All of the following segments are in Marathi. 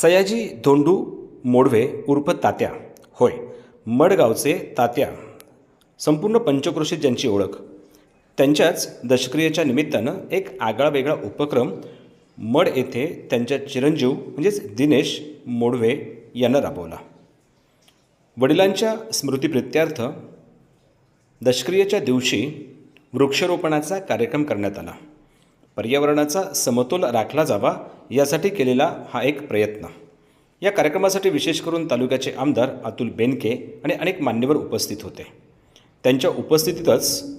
सयाजी धोंडू मोडवे उर्फ तात्या. होय मडगावचे तात्या. संपूर्ण पंचक्रोशीत ज्यांची ओळख. त्यांच्याच दशक्रियेच्या निमित्तानं एक आगळावेगळा उपक्रम मड येथे त्यांच्या चिरंजीव म्हणजेच दिनेश मोडवे यांना राबवला. वडिलांच्या स्मृतिप्रित्यर्थ दशक्रियेच्या दिवशी वृक्षारोपणाचा कार्यक्रम करण्यात आला. पर्यावरणाचा समतोल राखला जावा यासाठी केलेला हा एक प्रयत्न. या कार्यक्रमासाठी विशेष करून तालुक्याचे आमदार अतुल बेनके आणि अनेक मान्यवर उपस्थित होते. त्यांच्या उपस्थितीतच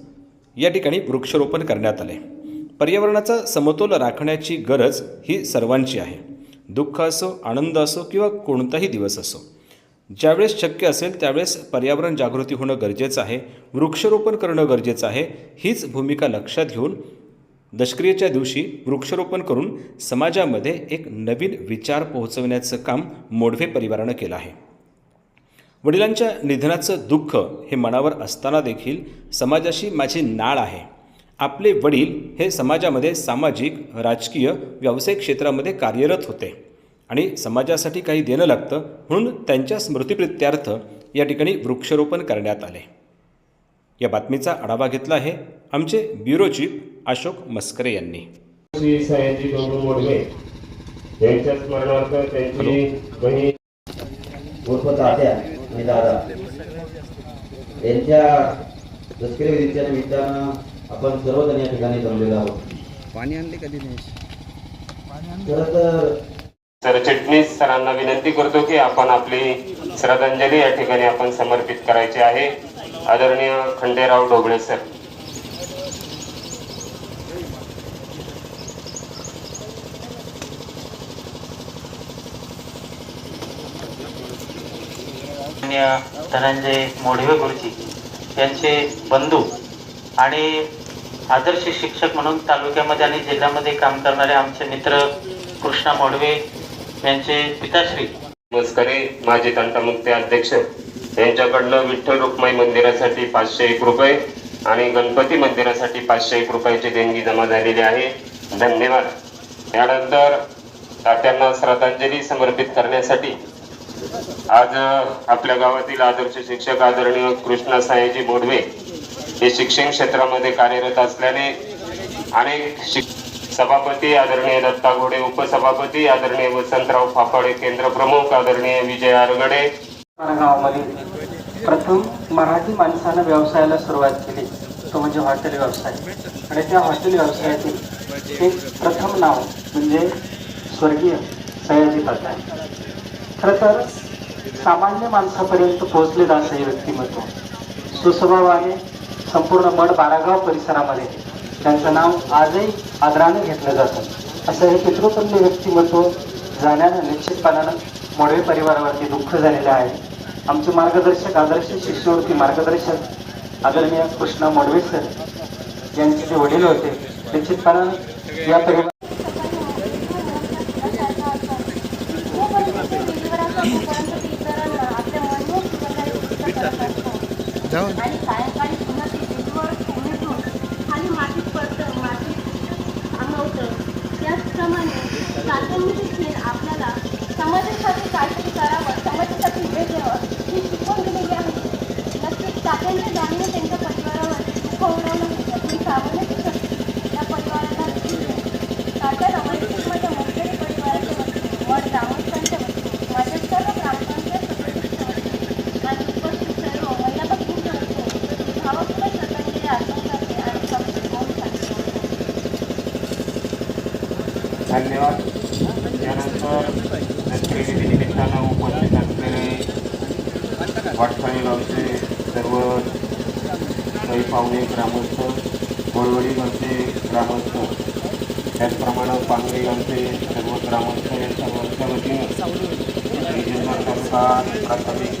या ठिकाणी वृक्षारोपण करण्यात आले. पर्यावरणाचा समतोल राखण्याची गरज ही सर्वांची आहे. दुःख असो आनंद असो किंवा कोणताही दिवस असो ज्यावेळेस शक्य असेल त्यावेळेस पर्यावरण जागृती होणं गरजेचं आहे वृक्षारोपण करणं गरजेचं आहे हीच भूमिका लक्षात घेऊन दशक्रियेच्या दिवशी वृक्षारोपण करून समाजामध्ये एक नवीन विचार पोहोचवण्याचं काम मोडवे परिवारानं केलं आहे. वडिलांच्या निधनाचं दुःख हे मनावर असताना देखील समाजाशी माझी नाळ आहे. आपले वडील हे समाजामध्ये सामाजिक राजकीय व्यावसायिक क्षेत्रामध्ये कार्यरत होते आणि समाजासाठी काही देणं लागतं म्हणून त्यांच्या स्मृतिप्रित्यार्थ या ठिकाणी वृक्षारोपण करण्यात आले. या बातमीचा आढावा घेतला आहे आमचे ब्युरो चीफ अशोक मस्करे यांनी. सयाजी मोडवे यांच्या स्मरणार्थ त्यांची बहीण उर्फ तात्या आणि दादा यांच्या दसरे विधीच्या निमित्तानं आपण सर्वजण या ठिकाणी जमलेलो आहोत. पाणी आणले का दिनेश? खरं तर सरचिटणीस सरांना विनंती करतो की आपण आपली श्रद्धांजली या ठिकाणी आपण समर्पित करायची आहे. आदरणीय खंडेराव ढोबळे सर. धनंजय मोढवे गुरुजी यांचे बंधू आणि आदर्श शिक्षक म्हणून तालुक्यामध्ये आणि जिल्ह्यामध्ये काम करणारे आमचे मित्र कृष्णा मोढवे यांचे पिताश्री. मस्करे माजी तंटामुक्ती अध्यक्ष. यांच्याकडनं विठ्ठल रुक्माई मंदिरासाठी पाचशे एक रुपये आणि गणपती मंदिरासाठी पाचशे एक रुपयाची देणगी जमा झालेली आहे. धन्यवाद. यानंतर तात्यांना श्रद्धांजली समर्पित करण्यासाठी आज आपल्या गावातील आदर्श शिक्षक आदरणीय कृष्णा सायजी बोडवे हे शिक्षण क्षेत्रामध्ये कार्यरत असल्याने अनेक शिक सभापती आदरणीय दत्ता घोडे उपसभापती आदरणीय वसंतराव फाफाडे केंद्र प्रमुख आदरणीय विजय आरगडे गावामध्ये प्रथम मराठी माणसानं व्यवसायाला सुरुवात केली. तो म्हणजे हॉटेल व्यवसाय. आणि त्या हॉटेल व्यवसायातील एक प्रथम नाव म्हणजे स्वर्गीय सयाजी तात्या खरं तर सामान्य माणसापर्यंत पोहोचलेलं असं हे व्यक्तिमत्व. सुस्वभावाने संपूर्ण मड बारागाव परिसरामध्ये. त्यांचं नाव आजही आदराने घेतलं जातं. असं हे पितृतुल्य व्यक्तिमत्व जाण्यानं निश्चितपणानं मोडवे परिवारावरती दुःख झालेलं आहे. आमचे मार्गदर्शक आदर्श शिष्यवृत्ती मार्गदर्शक आदरणीय कृष्णा मोडवे सर यांचे जे वडील होते निश्चितपणानं या परिवार जाऊन आणि सायंकाळी पुन्हा ते भिजवळ उमेटून खाली मातीत पडतं मातीत आंगवतं त्याचप्रमाणे तात्यांनी देखील आपल्याला समाजासाठी काहीतरी करावं समाजासाठी वेळ द्यावं ही शिकवण दिलेली आहे नक्कीच तात्यांच्या जाणीव त्यांच्या परिवारावर दुःखवणारं होतं मी सामान्य शकते त्या परिवाराला देखील तात्या रमणसिंगच्या मंत्री परिवाराच्या वतीने वड ग्रामस्थांच्या वतीने माझ्या सर्व ग्रामपंचायत सदस्यांच्या वतीने आणि उपस्थित सर्व महिला भगिनींच्या वतीने भावपूर्ण श्रद्धांजली अर्पण करते आणि संपूर्ण मौन करते धन्यवाद. त्यानंतर दसऱ्याच्या निमित्तानं उपस्थित असलेले वाटफाळी गावचे सर्व काही पाहुणे ग्रामस्थ गोळवडी गावचे ग्रामस्थ त्याचप्रमाणे पांगरी गावचे सर्व ग्रामस्थ या सर्वांच्या वतीनं. जुन्नर तालुका प्राथमिक